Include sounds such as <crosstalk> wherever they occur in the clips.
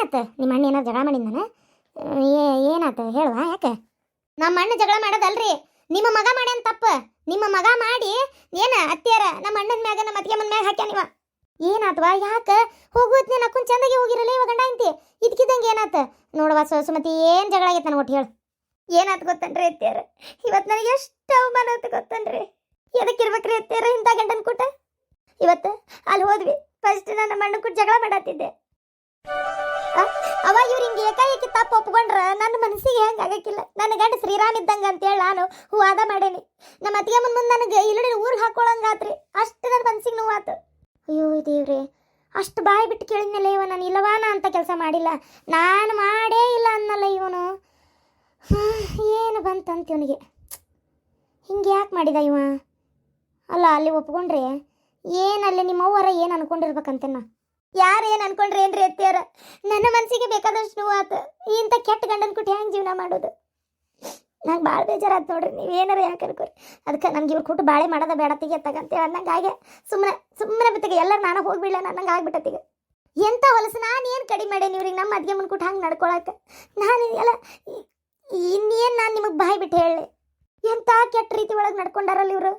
ಏನಾತ ನಿಮ್ಮ ಅಣ್ಣ ಏನೋ ಜಗಳ ಮಾಡಿದ್ದಾನ ಏನಾತ? ಹೇಳುವ, ಯಾಕೆ? ನಮ್ಮ ಅಣ್ಣ ಜಗಳ ಮಾಡೋದಲ್ರಿ. ನಿಮ್ಮ ಮಗ ಮಾಡ್ಯಾನ ತಪ್ಪ. ನಿಮ್ಮ ಮಗ ಮಾಡಿ ಏನ ಅತ್ತಿಯರ ನಮ್ಮ ಅಣ್ಣನ ಮ್ಯಾಗ, ನಮ್ಮ ಅತ್ತಿಗೆ ಮ್ಯಾಗ ಹಾಕ್ಯಾನ ಇವ? ಏನಾತವಾ? ಯಾಕ? ಹೋಗುವತ್ ನೀನು ಅಕ್ಕನ್ ಚಂದಾಗಿ ಹೋಗಿರಲ್ಲ ಇವ ಗಂಡ ಅಂತಿ ಇದಕ್ಕಿದ್ದಂಗೆ ಏನಾತ? ನೋಡವಾ ಸುಮತಿ, ಏನ್ ಜಗಳ ಆಗೈತೆ ನನಗೆ ಒಟ್ಟು ಹೇಳು. ಏನಾತ ಗೊತ್ತನ್ರಿ ಅತ್ತಿಯರ? ಇವತ್ತು ನನಗೆ ಎಷ್ಟು ಅವಮಾನ ಆಯ್ತು ಗೊತ್ತನ್ರಿ? ಎದಕ್ಕಿರ್ಬೇಕ್ರಿ ಅತ್ತಿಯರ ಇಂಥ ಗಂಡನ ಕೂಟ? ಇವತ್ತು ಅಲ್ಲಿ ಹೋದ್ವಿ. ಫಸ್ಟ್ ನಾನು ನಮ್ಮ ಅಣ್ಣ ಕೂಟ ಜಗಳ ಮಾಡತ್ತಿದ್ದೆ ಅವಾಗ ಇವ್ರು ಹಿಂಗೆ ಏಕಾಏಕಿ ತಪ್ಪು ಒಪ್ಕೊಂಡ್ರ ನನ್ನ ಮನಸ್ಸಿಗೆ ಹೆಂಗೆ ಆಗಕ್ಕಿಲ್ಲ. ನನ್ನ ಗಂಡ ಶ್ರೀರಾಮ್ ಇದ್ದಂಗ ಅಂತೇಳಿ ನಾನು ವಾದ ಮಾಡೇನಿ. ನಮ್ಮ ಅತ್ತಿಗೆ ಮುಂದೆ ನನಗೆ ಇಲ್ಲಡಿ ಊರಿಗೆ ಹಾಕೊಳ್ಳಂಗಾತ್ರಿ ಅಷ್ಟು ನನ್ನ ಮನಸ್ಸಿಗೆ ನೋವಾತು. ಅಯ್ಯೋ ದೇವ್ರೆ, ಅಷ್ಟು ಬಾಯಿ ಬಿಟ್ಟು ಕೇಳಿದ್ನಲ್ಲ ಇವ, ನಾನು ಇಲ್ಲವಾನ ಅಂತ ಕೆಲಸ ಮಾಡಿಲ್ಲ. ನಾನು ಮಾಡೇ ಇಲ್ಲ ಅನ್ನಲ್ಲ ಇವನು. ಏನು ಬಂತಂತ ಇವನಿಗೆ. ಹಿಂಗೆ ಯಾಕೆ ಮಾಡಿದ ಇವ? ಅಲ್ಲ ಅಲ್ಲಿ ಒಪ್ಕೊಂಡ್ರೆ? ಏನಲ್ಲಿ ನಿಮ್ಮ ಅವ್ವರ ಏನು ಅನ್ಕೊಂಡಿರ್ಬೇಕಂತೆ ಯಾರು ಏನು ಅನ್ಕೊಂಡ್ರೆ ಏನ್ರಿ ಅತ್ತಿಯಾರ? ನನ್ನ ಮನಸ್ಸಿಗೆ ಬೇಕಾದಷ್ಟು ನೋವು ಆತು. ಇಂಥ ಕೆಟ್ಟ ಗಂಡನ ಕುಟ್ಟಿ ಹೆಂಗೆ ಜೀವನ ಮಾಡೋದು? ನಂಗೆ ಭಾಳ ಬೇಜಾರಾತ್ ನೋಡ್ರಿ, ನೀವು ಏನಾರ ಯಾಕೆ ಅನ್ಕೋರಿ? ಅದಕ್ಕೆ ನಮ್ಗೆ ಇವ್ರು ಕೊಟ್ಟು ಬಾಳೆ ಮಾಡೋದ ಬೇಡ ತೆಗೆ ತಗಂತೇಳಿ ಅನ್ನಂಗೆ ಹಾಗೆ ಸುಮ್ಮನೆ ಸುಮ್ಮನೆ ಬಿತ್ತಿಗೆ ಎಲ್ಲರೂ ನಾನು ಹೋಗ್ಬಿಡ್ಲ ನಂಗೆ ಆಗ್ಬಿಟ್ಟತ್ತೀಗ. ಎಂಥ ಹೊಲಸು, ನಾನು ಏನು ಕಡಿಮೆ ಮಾಡೇನಿ ಇವ್ರಿಗೆ? ನಮ್ಮ ಅದ್ಗೆ ಮುನ್ಕೊಟ್ಟು ಹಂಗೆ ನಡ್ಕೊಳಕ್ಕೆ ನಾನು ಎಲ್ಲ ಇನ್ನೇನು ನಾನು ನಿಮಗೆ ಬಾಯಿ ಬಿಟ್ಟು ಹೇಳಿ ಎಂಥ ಕೆಟ್ಟ ರೀತಿ ಒಳಗೆ ನಡ್ಕೊಂಡಾರಲ್ಲ ಇವರು?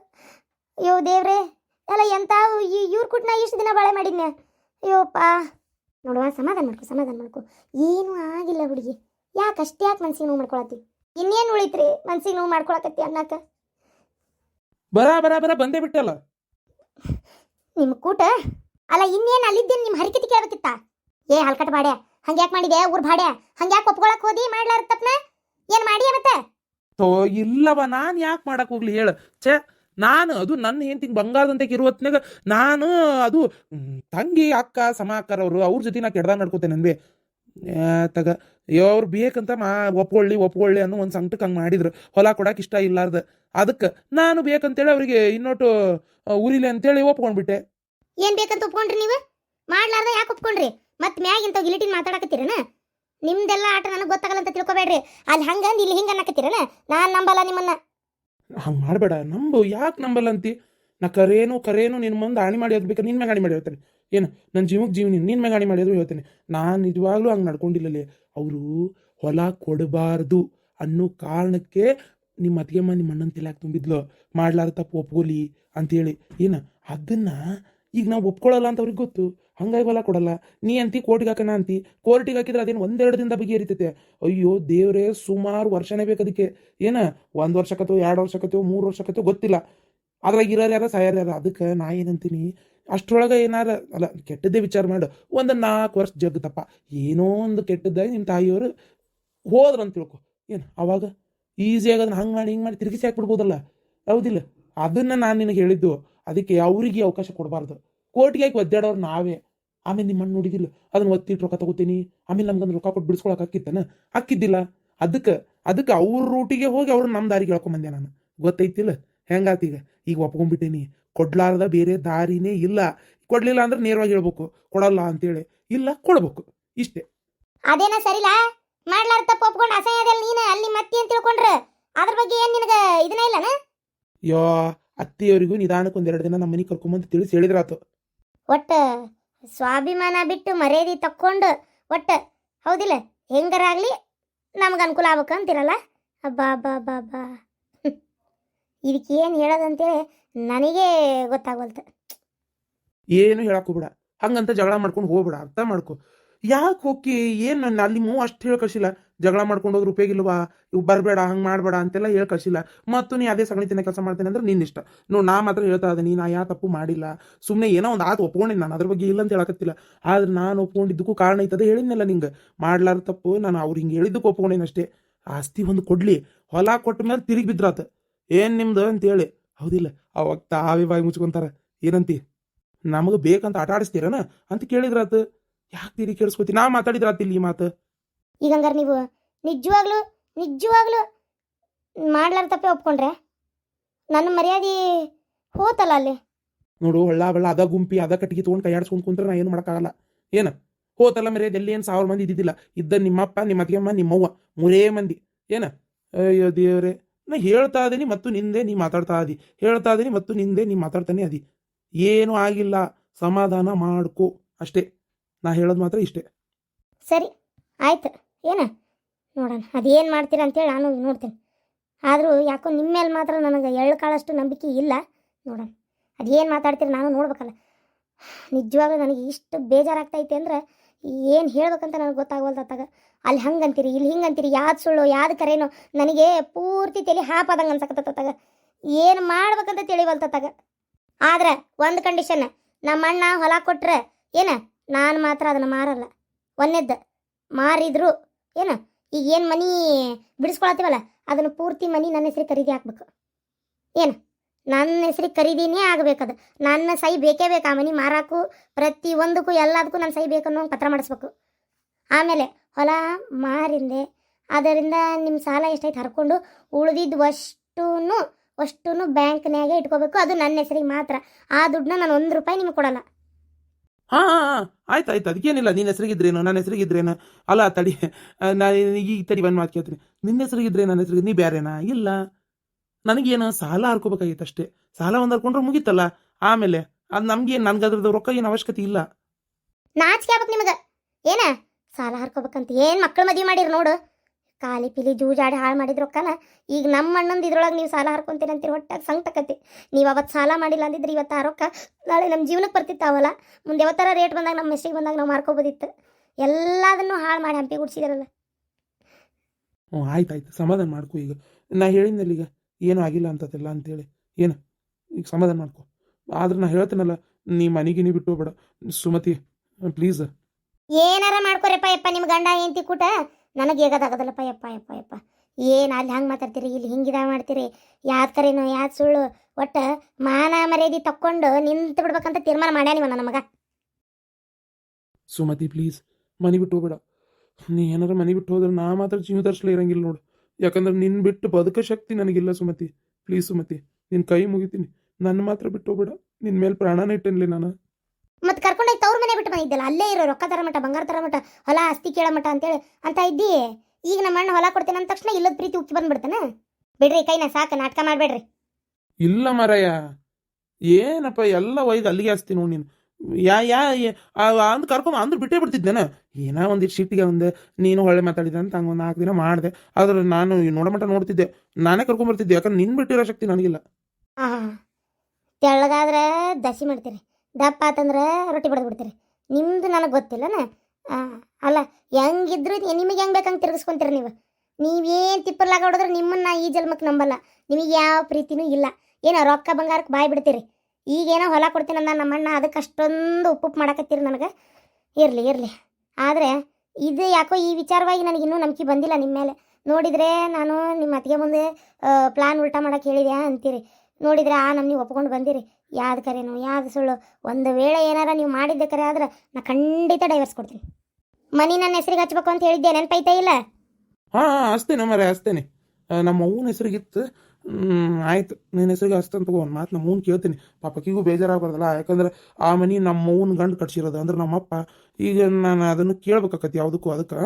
ಅಯ್ಯೋ ದೇವ್ರೆ, ಎಲ್ಲ ಎಂಥ ಇವ್ರ ಕುಟ್ ನಾ ಇಷ್ಟು ದಿನ ಬಾಳೆ ಮಾಡಿದ್ನೆ ಅಯ್ಯೋಪ್ಪ. ನೋಡುವ ಸಮಾಧಾನ ಮಾಡ್ಕೊ ಸಮಾಧಾನ ಮಾಡ್ಕೊ. ಏನೂ ಆಗಿಲ್ಲ ಹುಡುಗಿ. ಯಾಕೆ ಅಷ್ಟೇ ಯಾಕೆ ಮನ್ಸಿಗೆ ನೋವು ಮಾಡ್ಕೊಳತ್ತಿ? ಇನ್ನೇನು ಉಳಿತ್ರಿ ಮನ್ಸಿಗೆ ನೋವು ಮಾಡ್ಕೊಳಕತ್ತಿ ಅನ್ನಕ್ಕೆ ಬರ ಬರ ಬರ ಬಂದೇ ಬಿಟ್ಟಲ್ಲ. ನಿಮ್ಮ ಕೂಟ? ಅಲ್ಲ ಇನ್ನೇನು ಅಲ್ಲಿದ್ದೇನು ನಿಮ್ಮ ಹರಿಕತಿ ಕೇಳಬೇಕಿತ್ತ? ಏ ಹಲ್ಕಟ್ ಬಾಡ್ಯ. ಹಂಗ್ಯಾಕೆ ಮಾಡಿದೆ ಊರ್ ಬಾಡ್ಯ ಹಂಗ್ಯಾಕೆ ಒಪ್ಕೊಳಕ್ ಹೋದಿ ಮಾಡ್ಲಾರ ತಪ್ಪನ ಏನು ಮಾಡಿ ಮತ್ತೆ? ತೋ ಇಲ್ಲವ ನಾನು ಯಾಕೆ ಮಾಡಕ್ ಹೋಗ್ಲಿ ಹೇಳು. ಛೇ ನಾನು ಅದು ನನ್ನ ಹೆಂಡತಿಗೆ ಬಂಗಾರದಂತೆ ಇರುವತ್ನಾಗ ನಾನು ಅದು ತಂಗಿ, ಅಕ್ಕ, ಸಮಾಕರವರು, ಅವ್ರ ಜೊತೆ ನಾ ಕೆಡ್ದಾಗ ನಡ್ಕೋತೇನೆ ಅನ್ಬಿ ತಗ ಅವ್ರು ಬೇಕಂತ ಮಾ, ಒಪ್ಕೊಳ್ಳಿ ಒಪ್ಕೊಳ್ಳಿ ಅನ್ನೋ ಒಂದು ಸಂಕಟಕ್ಕೆ ಹಂಗೆ ಮಾಡಿದ್ರು. ಹೊಲ ಕೊಡಕ್ಕೆ ಇಷ್ಟ ಇಲ್ಲಾರ್ದ. ಅದಕ್ಕೆ ನಾನು ಬೇಕಂತೇಳಿ ಅವರಿಗೆ ಇನ್ನೊಟ್ಟು ಉರಿಲಿ ಅಂತೇಳಿ ಒಪ್ಕೊಂಡ್ಬಿಟ್ಟೆ. ಏನ್ ಬೇಕಂತ ಒಪ್ಕೊಂಡ್ರಿ ನೀವು? ಮಾಡ್ಲಾರ್ದ ಯಾಕೆ ಒಪ್ಕೊಂಡ್ರಿ? ಮತ್ತೆ ಮ್ಯಾಗಿಂತ ಇಂಥ ಗಿಲಿಟಿನ್ ಮಾತಾಡಕತ್ತೀರನ? ನಿಮ್ದೆಲ್ಲ ಆಟ ನನಗೆ ಗೊತ್ತಾಗಲ್ಲ ಅಂತ ತಿಳ್ಕೊಬೇಡ್ರಿ. ಅಲ್ಲಿ ಹಂಗಂದು ಇಲ್ಲಿ ಹಿಂಗೆ ಅನ್ನಕತ್ತೀರನ? ನಾನು ನಂಬಲ್ಲ ನಿಮ್ಮನ್ನ. ಹಂಗೆ ಮಾಡಬೇಡ. ನಂಬು, ಯಾಕೆ ನಂಬಲ್ಲ ಅಂತಿ ನಾ ಕರೇನು ಕರೇನು ನಿನ್ನ ಮುಂದೆ ಹಾನಿ ಮಾಡಿ ಬೇಕಾದ್ರೆ ನಿನ್ನ ಮ್ಯಾಗ ಹಾನಿ ಮಾಡಿ ಹೇಳ್ತೇನೆ ಏನು ನನ್ನ ಜೀವಕ್ಕೆ ಜೀವ ನಿನ್ನ ಮ್ಯಾಗ ಹಾನಿ ಮಾಡಿದ್ರು ಹೇಳ್ತೇನೆ ನಾನು ನಿಜವಾಗ್ಲೂ ಹಂಗೆ ನಡ್ಕೊಂಡಿಲ್ಲಲ್ಲಿ. ಅವರು ಹೊಲ ಕೊಡಬಾರ್ದು ಅನ್ನೋ ಕಾರಣಕ್ಕೆ ನಿಮ್ಮ ಅತ್ತಿಗೆಮ್ಮ ನಿಮ್ಮ ಅಣ್ಣನ ತಲೆಯಾಗ ತುಂಬಿದ್ಲು. ಮಾಡ್ಲಾರ ತಪ್ಪು ಒಪ್ಕೋಲಿ ಅಂತೇಳಿ. ಏನು, ಅದನ್ನ ಈಗ ನಾವು ಒಪ್ಕೊಳ್ಳಲ್ಲ ಅಂತ ಅವ್ರಿಗೆ ಗೊತ್ತು. ಹಂಗಾಗಿ ಹೊಲ ಕೊಡಲ್ಲ. ನೀ ಅಂತಿ ಕೋರ್ಟಿಗೆ ಹಾಕೋಣ ಅಂತಿ. ಕೋರ್ಟಿಗೆ ಹಾಕಿದ್ರೆ ಅದೇನು ಒಂದೆರಡು ದಿನದ ಬಗೆಹರಿತೈತೆ. ಅಯ್ಯೋ, ದೇವರೇ, ಸುಮಾರು ವರ್ಷನೇ ಬೇಕು ಅದಕ್ಕೆ. ಏನ? ಒಂದು ವರ್ಷಕ್ಕತ್ತೋ ಎರಡು ವರ್ಷಕ್ಕತ್ತೋ ಮೂರು ವರ್ಷಕ್ಕತ್ತೋ ಗೊತ್ತಿಲ್ಲ. ಅದ್ರಾಗ ಇರೋರು ಯಾರ? ಸಾಯಾರ ಯಾರ? ಅದಕ್ಕೆ ನಾ ಏನಂತೀನಿ ಅಷ್ಟರೊಳಗೆ ಏನಾರ, ಅಲ್ಲ, ಕೆಟ್ಟದ್ದೇ ವಿಚಾರ ಮಾಡು. ಒಂದು ನಾಲ್ಕು ವರ್ಷ ಜಗ್ತಪ್ಪ ಏನೋ ಒಂದು ಕೆಟ್ಟದ್ದಾಗಿ ನಿಮ್ಮ ತಾಯಿಯವರು ಹೋದ್ರು ಅಂತ ತಿಳ್ಕೊ. ಏನು, ಅವಾಗ? ಈಸಿಯಾಗಿ ಅದನ್ನ ಹಂಗೆ ಮಾಡಿ, ಹಿಂಗೆ ಮಾಡಿ ತಿರುಗಿಸಿ ಹಾಕ್ಬಿಡ್ಬೋದಲ್ಲ? ಹೌದಿಲ್ಲ. ಅದನ್ನ ನಾನು ನಿನಗೆ ಹೇಳಿದ್ದು. ಅದಕ್ಕೆ ಅವ್ರಿಗೆ ಅವಕಾಶ ಕೊಡಬಾರ್ದು. ಕೋರ್ಟ್ಗೆ ಯಾಕೆ ಒದ್ದಾಡೋರು ನಾವೇ. ಆಮೇಲೆ ನಿಮ್ಮ ಮಣ್ಣು ನೋಡಿದಿಲ್ಲ. ಅದನ್ನ ಒತ್ತಿಟ್ಟು ರೊಕ್ಕ ತಗೋತೀನಿ. ಆಮೇಲೆ ನಮ್ಗೊಂದು ರೊಕ್ಕ ಕೊಟ್ಟು ಬಿಡಿಸ್ಕೊಳಕ್ ಹಾಕಿತ್ತಾನ ಹಾಕಿದ್ದಿಲ್ಲ. ಅದಕ್ಕೆ ಅದಕ್ಕೆ ಅವ್ರ ರೂಟಿಗೆ ಹೋಗಿ ಅವ್ರು ನಮ್ಮ ದಾರಿಗೆ ಹೇಳ್ಕೊಂಬಂದೆ ನಾನು. ಗೊತ್ತೈತಿಲ್ಲ? ಹೆಂಗಾತೀಗ ಈಗ? ಒಪ್ಕೊಂಡ್ಬಿಟ್ಟೇನಿ. ಕೊಡ್ಲಾರ್ದ ಬೇರೆ ದಾರಿನೇ ಇಲ್ಲ. ಕೊಡ್ಲಿಲ್ಲ ಅಂದ್ರೆ ನೇರವಾಗಿ ಹೇಳ್ಬೇಕು. ಕೊಡಲ್ಲ ಅಂತೇಳಿ. ಇಲ್ಲ ಕೊಡ್ಬೇಕು. ಇಷ್ಟೇ. ಅದೇನ ಸರಿಲ್ಲ ಮಾಡ್ಲಾರ ತಪ್ಪು ಒಪ್ಕೊಂಡು ಅಸಹ್ಯದಲ್ಲಿ ನೀನು? ಅಲ್ಲಿ ಮತ್ತೆ ಅಂತ ತಿಳ್ಕೊಂಡ್ರೆ? ಅದ್ರ ಬಗ್ಗೆ ಏನ್ ನಿನಗೆ ಇದನ್ನ ಇಲ್ಲನ? ಯೋ ಅತ್ತೆಯವರಿಗೂ ನಿಧಾನಕ್ಕೆ ಒಂದೆರಡು ದಿನ ನಮ್ಮ ಮನೆಗೆ ಕರ್ಕೊಂಬಂದು ತಿಳಿಸಿ ಹೇಳಿದ್ರಾತು. ಒಟ್ಟ ಸ್ವಾಭಿಮಾನ ಬಿಟ್ಟು ಮರ್ಯಾದೆ ತಕ್ಕೊಂಡು ಒಟ್ಟ ಹೌದಿಲ್ಲ ಹೆಂಗರಾಗ್ಲಿ ನಮ್ಗೆ ಅನುಕೂಲ ಆಗ್ಬೇಕು ಅಂತಿರಲ್ಲ? ಅಬ್ಬಾ ಅಬ್ಬಾ ಅಬ್ಬಾ ಅಬ್ಬಾ. <laughs> ಇದಕ್ಕೆ ಏನು ಹೇಳೋದಂತೇಳಿ ನನಗೆ ಗೊತ್ತಾಗೋಲ್ತು ಏನು ಹೇಳಕ್ ಹೋಗ್ಬೇಡ ಹಂಗಂತ ಜಗಳ ಮಾಡ್ಕೊಂಡು ಹೋಗ್ಬಿಡ ಅರ್ಥ ಮಾಡ್ಕೊ. ಯಾಕೆ ಹೋಗಿ ಏನು ನನ್ನ ಅಲ್ಲಿ ಮೂ ಅಷ್ಟು ಹೇಳಿ ಕಳ್ಸಿಲ್ಲ ಜಗಳ ಮಾಡ್ಕೊಂಡು ಹೋದ್ರೆ ಉಪಯೋಗಿಲ್ವಾ ಇವು ಬರಬೇಡ, ಹಂಗೆ ಮಾಡಬೇಡ ಅಂತೆಲ್ಲ ಹೇಳಿ ಕಳಿಸಿಲ್ಲ. ಮತ್ತು ನೀ ಅದೇ ಸಗಣಿತಿನ ಕೆಲಸ ಮಾಡ್ತೇನೆ ಅಂದ್ರೆ ನಿನ್ನ ಇಷ್ಟ ನೋಡಿ ನಾ ಮಾತ್ರ ಹೇಳ್ತಾ ಇದ್ದೀನಿ ನಾ ಯಾವ ತಪ್ಪು ಮಾಡಿಲ್ಲ. ಸುಮ್ಮನೆ ಏನೋ ಒಂದು ಆತು ಒಪ್ಕೊಂಡಿನಿ ನಾನು, ಅದ್ರ ಬಗ್ಗೆ ಇಲ್ಲ ಅಂತ ಹೇಳಕತ್ತಿಲ್ಲ. ಆದ್ರೆ ನಾನು ಒಪ್ಕೊಂಡಿದ್ದಕ್ಕೂ ಕಾರಣ ಐತದೆ ಹೇಳಿದ್ನಲ್ಲ ನಿಂಗೆ. ಮಾಡ್ಲಾರ ತಪ್ಪು, ನಾನು ಅವ್ರು ಹಿಂಗೆ ಹೇಳಿದ್ದಕ್ಕೆ ಒಪ್ಕೊಂಡೇನು ಅಷ್ಟೇ. ಆಸ್ತಿ ಒಂದು ಕೊಡ್ಲಿ. ಹೊಲ ಕೊಟ್ಟ ಮೇಲೆ ತಿರುಗಿ ಬಿದ್ರಾತ. ಏನು ನಿಮ್ದು ಅಂತೇಳಿ ಹೌದಿಲ್ಲ. ಅವಾಗ ತಾವೇ ಬಾಯಿ ಮುಚ್ಕೊಂತಾರೆ. ಏನಂತಿ? ನಮಗೆ ಬೇಕಂತ ಆಟ ಆಡಿಸ್ತೀರನ ಅಂತ ಕೇಳಿದ್ರಾತ. ಯಾಕೆ ತಿರಿ ಕೇಳಿಸ್ಕೊತಿ? ನಾ ಮಾತಾಡಿದ್ರಾತಿಲ್ಲ ಈ ಮಾತು. ಈಗ ಹಂಗಾರೆ ನೀವು ನಿಜವಾಗ್ಲೂ ನಿಜವಾಗ್ಲೂ ಮಾಡ್ಲಾರ ತಪ್ಪೆ ಒಪ್ಕೊಂಡ್ರೆ? ನನ್ನ ಮರ್ಯಾದೆ ಹೋತಲ್ಲ ಅಲ್ಲಿ? ನೋಡು ಹೊಳ್ಳ ಬಳ್ಳ ಅದ ಗುಂಪಿ ಅದ ಕಟ್ಟಿಗೆ ತೊಗೊಂಡು ಕೈಯಾಡ್ಸ್ಕೊಂಡು ಕುಂತ್ರೆ ನಾ ಏನು ಮಾಡೋಕ್ಕಾಗಲ್ಲ. ಏನು? ಹೋತಲ್ಲ ಮರ್ಯಾದೆ ಎಲ್ಲಿ ಏನು ಸಾವಿರ ಮಂದಿ ಇದ್ದಿದ್ದಿಲ್ಲ. ಇದ್ದ ನಿಮ್ಮಪ್ಪ ನಿಮ್ಮ ಅತ್ತಿಗೆಮ್ಮ ನಿಮ್ಮವ್ವ ಮೂರೇ ಮಂದಿ. ಏನ? ಅಯ್ಯೋ ದೇವರೇ ನಾ ಹೇಳ್ತಾ ಇದೀನಿ ಮತ್ತು ನಿಂದೆ ನೀ ಮಾತಾಡ್ತಾ ಅದಿ ಹೇಳ್ತಾ ಇದೀನಿ ಮತ್ತು ನಿಂದೆ ನೀ ಮಾತಾಡ್ತಾನೆ ಅದಿ ಏನೂ ಆಗಿಲ್ಲ ಸಮಾಧಾನ ಮಾಡ್ಕೋ. ಅಷ್ಟೇ. ನಾ ಹೇಳೋದು ಮಾತ್ರ ಇಷ್ಟೇ. ಸರಿ ಆಯ್ತು. ಏನು? ನೋಡೋಣ. ಅದೇನು ಮಾಡ್ತೀರಾ ಅಂತೇಳಿ ನಾನು ನೋಡ್ತೀನಿ. ಆದರೂ ಯಾಕೋ ನಿಮ್ಮ ಮೇಲೆ ಮಾತ್ರ ನನಗೆ ಎಳ್ಳು ಕಾಳಷ್ಟು ನಂಬಿಕೆ ಇಲ್ಲ. ನೋಡೋಣ. ಅದೇನು ಮಾತಾಡ್ತೀರಿ ನಾನು ನೋಡ್ಬೇಕಲ್ಲ. ನಿಜವಾಗ್ಲೂ ನನಗೆ ಇಷ್ಟು ಬೇಜಾರಾಗ್ತೈತೆ ಅಂದ್ರೆ ಏನು ಹೇಳ್ಬೇಕಂತ ನನಗೆ ಗೊತ್ತಾಗವಲ್ದತ್ತಾಗ ಅಲ್ಲಿ ಹಂಗೆ ಅಂತೀರಿ ಇಲ್ಲಿ ಹಿಂಗೆ ಅಂತೀರಿ ಯಾವ್ದು ಸುಳ್ಳು ಯಾವ್ದು ಕರೇನೋ ನನಗೆ ಪೂರ್ತಿ ತಲೆ ಹಾಪಾದಂಗೆ ಅನ್ಸಕತ್ತತ್ತಾಗ ಏನು ಮಾಡ್ಬೇಕಂತ ತಿಳಿವಲ್ತತ್ತಾಗ ಆದ್ರೆ ಒಂದು ಕಂಡೀಷನ್ ನಮ್ಮ ಅಣ್ಣ ಹೊಲ ಕೊಟ್ರೆ ಏನ? ನಾನು ಮಾತ್ರ ಅದನ್ನು ಮಾರಲ್ಲ. ಒಂದೇದ್ದು ಮಾರಿದ್ರು ಏನು? ಈಗ ಏನು ಮನಿ ಬಿಡಿಸ್ಕೊಳತ್ತೀವಲ್ಲ, ಅದನ್ನು ಪೂರ್ತಿ ಮನಿ ನನ್ನ ಹೆಸರಿಗೆ ಖರೀದಿ ಹಾಕ್ಬೇಕು. ಏನು? ನನ್ನ ಹೆಸರಿಗೆ ಖರೀದಿನೇ ಅದು. ನನ್ನ ಸೈ ಬೇಕೇ ಬೇಕು ಆ ಮನಿ ಮಾರಾಕು ಪ್ರತಿ ಒಂದಕ್ಕೂ ಎಲ್ಲದಕ್ಕೂ ನನ್ನ ಸೈ ಬೇಕನ್ನೋ ಪತ್ರ ಮಾಡಿಸ್ಬೇಕು. ಆಮೇಲೆ ಹೊಲ ಮಾರಿಂದೆ, ಅದರಿಂದ ನಿಮ್ಮ ಸಾಲ ಎಷ್ಟೈತೆ ಹರ್ಕೊಂಡು ಉಳಿದಿದ್ದು ಅಷ್ಟೂ ಅಷ್ಟೂ ಬ್ಯಾಂಕ್ನಾಗೆ ಇಟ್ಕೋಬೇಕು. ಅದು ನನ್ನ ಹೆಸರಿಗೆ ಮಾತ್ರ. ಆ ದುಡ್ಡನ್ನ ನಾನು ಒಂದು ರೂಪಾಯಿ ನಿಮಗೆ ಕೊಡಲ್ಲ. ಹಾಂ, ಹಾ, ಹಾಂ, ಆಯ್ತು ಆಯ್ತು ಅದಕ್ಕೇನಿಲ್ಲ ನಿನ್ನ ಹೆಸರಿಗಿದ್ರೇನು, ನನ್ನ ಹೆಸರಿಗಿದ್ರೇನು? ಅಲ್ಲ, ತಡಿ. ನಾನು ಈಗ ತಡಿ ಬಂದು ಮಾತು ಕೇಳ್ತೀನಿ. ನಿನ್ನ ಹೆಸರಿಗಿದ್ರೆ ನನ್ನ ಹೆಸರಿಗೆ ನೀ ಬೇರೆನಾ ಇಲ್ಲ. ನನಗೇನು ಸಾಲ ಹರ್ಕೋಬೇಕಾಗಿತ್ತು ಅಷ್ಟೇ. ಸಾಲ ಒಂದು ಹರ್ಕೊಂಡ್ರೆ ಮುಗೀತಲ್ಲ. ಆಮೇಲೆ ಅದು ನಮಗೆ ನನ್ಗೆ ಅದ್ರದ್ದು ರೊಕ್ಕ ಏನು ಅವಶ್ಯಕತೆ ಇಲ್ಲ. ನಾಚಿಕೆ ಆಗ್ಬೇಕು ನಿಮಗೆ. ಏನ? ಸಾಲ ಹರ್ಕೋಬೇಕಂತ ಏನು ಮಕ್ಕಳು ಮದುವೆ ಮಾಡಿರಿ ನೋಡು. ಕಾಲಿ ಪಿಲಿ ಜೂಜಾಡಿ ಹಾಳು ಮಾಡಿದ ರೊಕ್ಕನ ಈಗ ನಮ್ಮ ಅಣ್ಣಂದು ಇದ್ರೊಳಗೆ ನೀವು ಸಾಲ ಹರ್ಕೊಂತೀರಿ ಅಂತೀರಿ ಹೊಟ್ಟಾಗ ಸಂಕಟಕತಿ ನೀವು ಅವತ್ತು ಸಾಲ ಮಾಡಿಲ್ಲ ಅಂದಿದ್ರೆ ಇವತ್ತು ಆ ರೊಕ್ಕ ನಾಳೆ ನಮ್ಮ ಜೀವನಕ್ಕೆ ಬರ್ತಿತ್ತಾವಲ್ಲ ಮುಂದೆ ಯಾವತ್ತಾರ ರೇಟ್ ಬಂದಾಗ ನಮ್ಮ ಮೆಸ್ಸಿಗೆ ಬಂದಾಗ ನಾವು ಮಾರ್ಕೋಬೋದಿತ್ತು ಎಲ್ಲದನ್ನು ಹಾಳು ಮಾಡಿ ಹಂಪಿ ಗುಡ್ಸಿದಾರಲ್ಲ. ಹ್ಞೂ ಆಯ್ತು ಆಯ್ತು. ಸಮಾಧಾನ ಮಾಡ್ಕೊ ಈಗ. ನಾ ಹೇಳಿದ್ನಲ್ಲ ಈಗ ಏನೂ ಆಗಿಲ್ಲ ಅಂತದೆಲ್ಲ ಅಂತೇಳಿ. ಏನು? ಈಗ ಸಮಾಧಾನ ಮಾಡ್ಕೊ. ಆದ್ರೆ ನಾ ಹೇಳ್ತೀನಲ್ಲ ನೀ ಮನೆಗೆ ನೀ ಬಿಟ್ಟು ಹೋಗ್ಬೇಡ. ಸುಮತಿ ಪ್ಲೀಸ್ ಏನಾರ ಮಾಡ್ಕೊರಪ್ಪ ಯಪ್ಪ ನಿಮ್ಮ ಗಂಡ ಹೆಂಡತಿ ಕೂಟ. ನನಗೆ ಹೇಗದಾಗದಲ್ಲಪ್ಪ ಯಪ್ಪ ಯಪ್ಪ ಯಪ್ಪ. ಏನು ಅಲ್ಲಿ ಹಂಗೆ ಮಾತಾಡ್ತೀರಿ? ಇಲ್ಲಿ ಹಿಂಗಿದ ಮಾಡ್ತೀರಿ? ಯಾವ್ದು ಕರೇನೋ ಯಾವ್ದು ಸುಳ್ಳು? ಒಟ್ಟು ಮಾನ ಮರ್ಯಾದಿ ತಕ್ಕೊಂಡು ನಿಂತು ಬಿಡ್ಬೇಕಂತ ತೀರ್ಮಾನ ಮಾಡ್ಯಾನಿವ ನನ್ನ ಮಗ. ಸುಮತಿ ಪ್ಲೀಸ್ ಮನೆ ಬಿಟ್ಟು ಹೋಗ್ಬೇಡ. ನೀ ಏನಾರ ಮನೆ ಬಿಟ್ಟು ಹೋದ್ರೆ ನಾ ಮಾತ್ರ ಜೀವದರ್ಶಲ ಇರಂಗಿಲ್ಲ ನೋಡು. ಯಾಕಂದ್ರೆ ನಿನ್ನ ಬಿಟ್ಟು ಬದುಕ ಶಕ್ತಿ ನನಗಿಲ್ಲ ಸುಮತಿ. ಪ್ಲೀಸ್ ಸುಮತಿ ನಿನ್ ಕೈ ಮುಗಿತೀನಿ. ನನ್ನ ಮಾತ್ರ ಬಿಟ್ಟು ಹೋಗ್ಬೇಡ. ನಿನ್ ಮೇಲೆ ಪ್ರಾಣನ ಇಟ್ಟೇನ್ಲಿ ನಾನು. ಮತ್ತೆ ಕರ್ಕೊಂಡೋಗಿ ಮನೆ ಬಿಟ್ಟು ಬಂದಿದ್ದಲ್ಲ ಅಲ್ಲೇ ಇರೋ ರೊಕ್ಕ ತರ ಮಟ ಬಂಗಾರ ತರ ಮಟ ಹೊಲ ಆಸ್ತಿ ಕೇಳ ಮಟ ಅಂತೇಳಿ ಅಂತ ಇದ್ದಿ. ಈಗ ನಮ್ಮ ಅಣ್ಣ ಹೊಲ ಕೊಡ್ತೇನೆ ಅಂದ ತಕ್ಷಣ ಇಲ್ಲದ ಪ್ರೀತಿ ಉಕ್ಕಿ ಬಂದ್ಬಿಡ್ತಾನೆ. ಬಿಡ್ರಿ ಕೈನ ಸಾಕು ನಾಟಕ ಮಾಡಬೇಡ್ರಿ. ಇಲ್ಲ ಮರಯ್ಯ ಏನಪ್ಪ ಎಲ್ಲ ಒಯ್ದು ಅಲ್ಲಿಗೆ ಹಾಸ್ತಿ ನೋಡಿ ನೀನು. ಯಾ ಯಾ ಅಂದ್ ಕರ್ಕೊಂಡ್ ಅಂದ್ರೆ ಬಿಟ್ಟೇ ಬಿಡ್ತಿದ್ದೇನೆ ಏನೋ ಒಂದಿಷ್ಟು ಶೀಟಿಗೆ ಒಂದು ನೀನು ಹೊಳ್ಳೆ ಮಾತಾಡಿದ ಅಂತ ಹಂಗೆ ಒಂದು ನಾಲ್ಕು ದಿನ ಮಾಡಿದೆ. ಆದ್ರೆ ನಾನು ನೋಡಮಟ ನೋಡ್ತಿದ್ದೆ. ನಾನೇ ಕರ್ಕೊಂಬರ್ತಿದ್ದೆ ಯಾಕಂದ್ರೆ ನಿನ್ ಬಿಟ್ಟಿರೋ ಶಕ್ತಿ ನನಗಿಲ್ಲ. ತೆಳ್ಳಗಾದ್ರೆ ದಸಿ ಮಾಡ್ತೀರಿ. ದಪ್ಪ ಆತಂದ್ರೆ ರೊಟ್ಟಿ ಬಡ್ದು ಬಿಡ್ತೀರಿ. ನಿಮ್ದು ನನಗೆ ಗೊತ್ತಿಲ್ಲನ? ಅಲ್ಲ, ಹೆಂಗಿದ್ರು ನಿಮಗೆ ಹೆಂಗೆ ಬೇಕಂಗೆ ತಿರುಗಿಸ್ಕೊಂತೀರಿ ನೀವು. ನೀವೇನು ತಿಪ್ಪರ್ಲಾಗ ಹೊಡೆದ್ರೆ ನಿಮ್ಮನ್ನ ಈ ಜನ್ಮಕ್ಕೆ ನಂಬಲ್ಲ. ನಿಮಗೆ ಯಾವ ಪ್ರೀತಿನೂ ಇಲ್ಲ. ಏನೋ ರೊಕ್ಕ ಬಂಗಾರಕ್ಕೆ ಬಾಯ್ ಬಿಡ್ತೀರಿ. ಈಗೇನೋ ಹೊಲ ನಾನು ನಮ್ಮಣ್ಣ ಅದಕ್ಕೆ ಅಷ್ಟೊಂದು ಉಪ್ಪುಪ್ಪು ಮಾಡಕತ್ತೀರಿ ನನಗೆ. ಇರಲಿ ಇರಲಿ. ಆದರೆ ಇದು ಯಾಕೋ ಈ ವಿಚಾರವಾಗಿ ನನಗೆ ಇನ್ನೂ ನಂಬಿಕೆ ಬಂದಿಲ್ಲ ನಿಮ್ಮ ಮೇಲೆ ನೋಡಿದರೆ ನಾನು ನಿಮ್ಮ ಅತ್ತಿಗೆ ಮುಂದೆ ಪ್ಲಾನ್ ಉಲ್ಟಾ ಮಾಡೋಕ್ಕೆ ಹೇಳಿದ್ಯಾ ಅಂತೀರಿ. ನೋಡಿದ್ರೆ ಆ ನಮ್ಮ ನೀವು ಒಪ್ಕೊಂಡು ಬಂದಿರಿ. ಯಾವ್ದು ಕರೆನೋ, ಯಾವ್ದು ಸುಳ್ಳು? ಒಂದು ವೇಳೆ ಏನಾರ ನೀವು ಮಾಡಿದ್ದೆ ಕರೆ ಆದ್ರೆ ನಾ ಖಂಡಿತ ಡೈವರ್ಸ್ ಕೊಡ್ತೀನಿ. ಮನಿ ನನ್ನ ಹೆಸರಿಗೆ ಹಚ್ಬೇಕು ಅಂತ ಹೇಳಿದ್ದೆ ನೆನಪೈತಾ ಇಲ್ಲ? ಹಾಂ ಹಾಂ ಹಸ್ತೇನೆ ಹಚ್ತೇನೆ. ನಮ್ಮ ಅವ್ವನ ಹೆಸರಿಗಿತ್ತು ಆಯ್ತು. ನಿನ್ನ ಹೆಸರಿಗೆ ಹಚ್ತಂತ ತಗೋ, ಒಂದು ಮಾತು ನಮ್ಮ ಅವ್ವನ್ ಕೇಳ್ತೀನಿ. ಪಾಪಕ್ಕಿಗೂ ಬೇಜಾರಾಗಬಾರ್ದಲ್ಲ, ಯಾಕಂದ್ರೆ ಆ ಮನಿ ನಮ್ಮ ಅವ್ನ ಗಂಡು ಕಟ್ಸಿರೋದು ಅಂದ್ರೆ ನಮ್ಮಪ್ಪ. ಈಗ ನಾನು ಅದನ್ನು ಕೇಳ್ಬೇಕಾಕತಿ ಯಾವುದಕ್ಕೂ ಅದಕ್ಕೆ.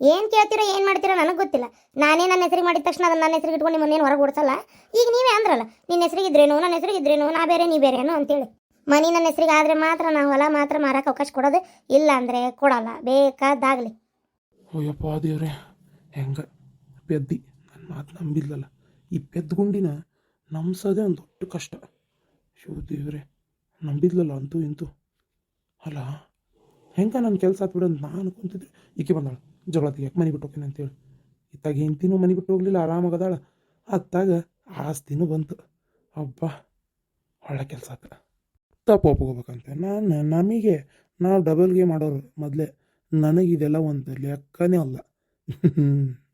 ಏನು ಕೇಳ್ತೀರೋ, ಏನು ಮಾಡ್ತೀರೋ ನನಗೆ ಗೊತ್ತಿಲ್ಲ. ನಾನೇ ನನ್ನ ಹೆಸರಿಗೆ ಮಾಡಿದ ತಕ್ಷಣ ಅದನ್ನ ನನ್ನ ಹೆಸರಿಗೆ ಇಟ್ಕೊಂಡು ನಿಮ್ಮನ್ನೇನು ಹೊರಗೆ ಓಡಿಸಲ್ಲ? ಈಗ ನೀವೇ ಅಂದ್ರಲ್ಲ, ನಿನ್ನ ಹೆಸರಿಗೆ ಇದ್ರೇನು, ನನ್ನ ಹೆಸರಿಗೆ ಇದ್ರೇನು, ನಾ ಬೇರೆ, ನೀ ಬೇರೆನೋ ಅಂತೇಳಿ. ಮನಿ ನನ್ನ ಹೆಸರಿಗೆ ಆದರೆ ಮಾತ್ರ ನಾ ಹೊಲ ಮಾತ್ರ ಮಾರಕ್ಕೆ ಅವಕಾಶ ಕೊಡೋದು ಇಲ್ಲ ಅಂದ್ರೆ ಕೊಡಲ್ಲ, ಬೇಕಾದಾಗಲಿ. ಅಯ್ಯಪ್ಪ ದೇವ್ರೆ, ಹೆಂಗ ಪೆದ್ದಿ ನನ್ನ ಮಾತು ನಂಬಿದ್ಲಲ್ಲ ಈ ಪೆದ್ಗುಂಡಿನ ನಂಬ್ಸೋದೇ ಒಂದು ದೊಡ್ಡ ಕಷ್ಟ. ಶಿವ ದೇವ್ರೆ, ನಂಬಿದ್ಲಲ್ಲ ಅಂತೂ ಇಂತೂ. ಅಲ್ಲ, ಹೆಂಗ ನನ್ನ ಕೆಲಸ ಬಿಡೋದು ನಾನು ಕುಂತಿದ್ರೆ ಈಕೆ ಬಂದಾಳ. ಜಗಳ ತೆಗಿಯಕ್ಕೆ ಮನೆ ಬಿಟ್ಟು ಹೋಗ್ತೀನಿ ಅಂತೇಳಿ. ಇತ್ತಾಗ ಹೆಂಡ್ತಿನೂ ಮನೆ ಬಿಟ್ಟು ಹೋಗಲಿಲ್ಲ, ಆರಾಮಾಗದಾಳ. ಅತ್ತಾಗ ಆಸ್ತಿನೂ ಬಂತು. ಅಬ್ಬ, ಒಳ್ಳೆ ಕೆಲಸ ಆತ. ತಪ್ಪು ಒಪ್ಕೋಬೇಕಂತೆ. ನಾನು, ನಮಗೆ, ನಾವು ಡಬಲ್ಗೆ ಮಾಡೋರು ಮೊದಲೇ. ನನಗಿದೆಲ್ಲ ಒಂದು ಲೆಕ್ಕನೇ ಅಲ್ಲ. <laughs>